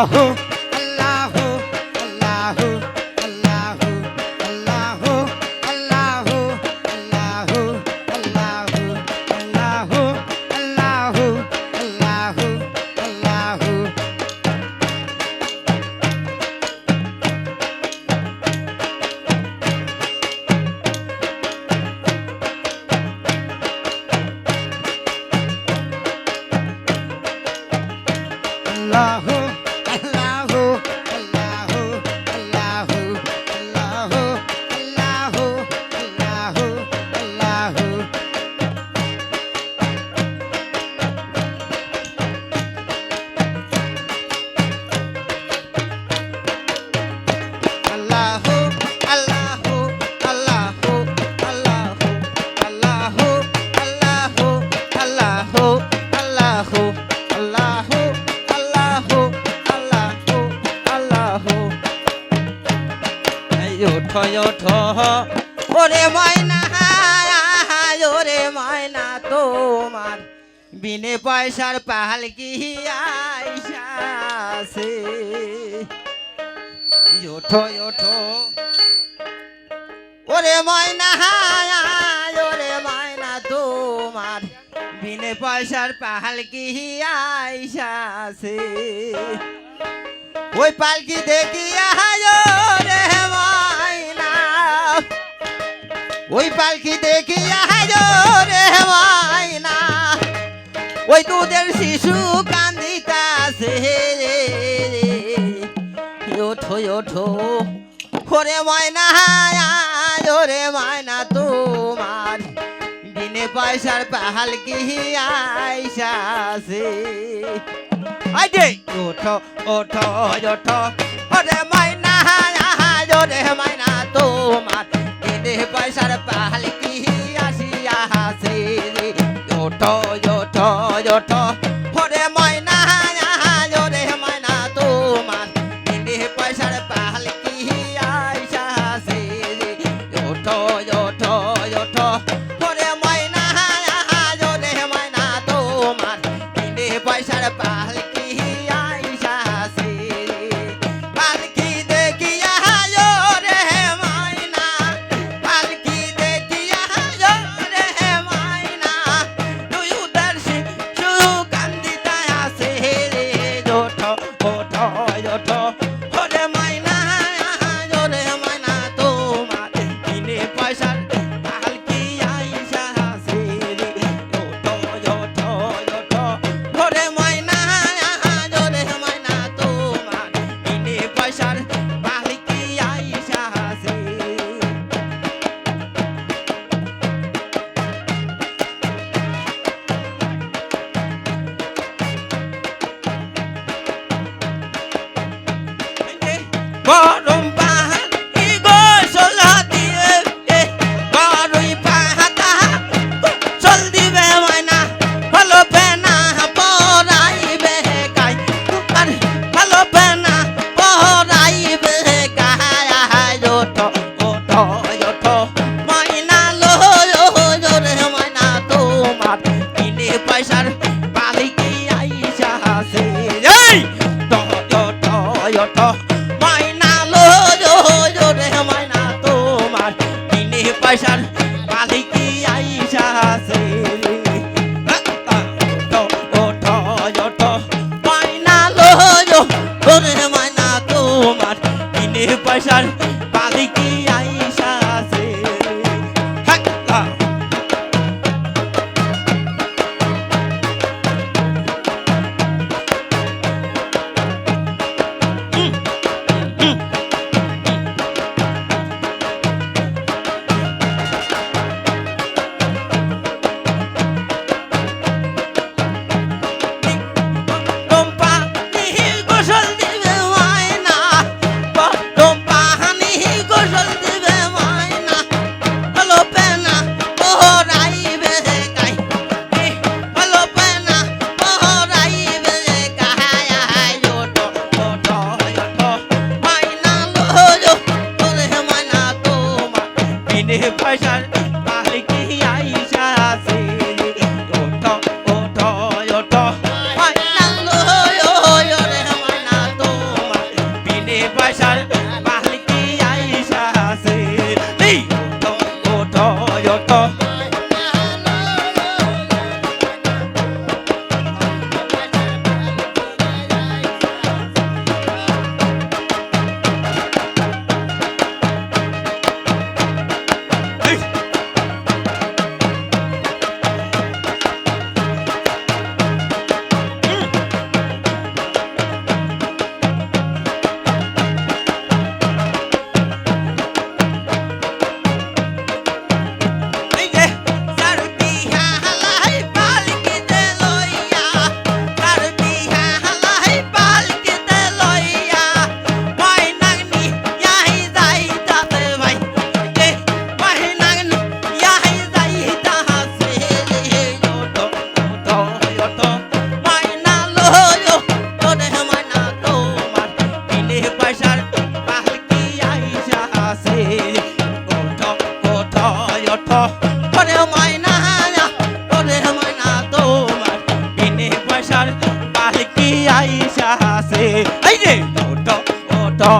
啊 ওঠো। ওরে ময়না ওরে ময়না, তোমার বিনে পয়সার পাহাল কি আইসাছে ওঠো ওরে ময়না ওরে ময়না, তোমার বিনে পয়সার পাহাল কি আইসাছে ওই পালকি দেখি আয় রে মা ওই পালকি দেখিয়া রে মাইনা ওই দুধের শিশু কান্দিতাছে ওঠো ওঠো। মাইনা মায়না ওরে মাইনা তোমার। বিনে পয়সার পাহাল কি আইসাছে। আইডে ওঠো ওঠো ওঠো। ওরে মায়না ওরে মায়না তোমার। কাটে পয়সার পাহাল কি আসিয়া হাসে ওঠো ওঠো ওঠো বালিকে আইসা আছে। 어. পালকি আইসা আসে এই রে ওটো ওটো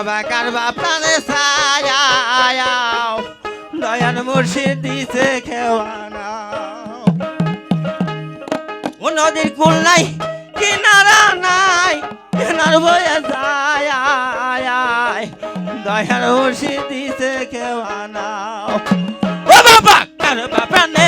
জবা কারবা প্রাণে সায়াও দয়ান মুর্শিদ দিছে খেওয়ানা ও নদীর কুল নাই, কিনারা নাই কেনার বয়ে যায় দয়ার মুর্শিদ দিছে খেওয়ানা ও বাবা কারবা প্রাণে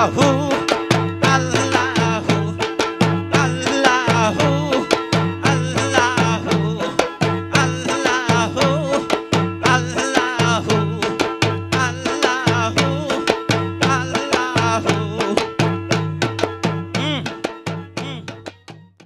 carro.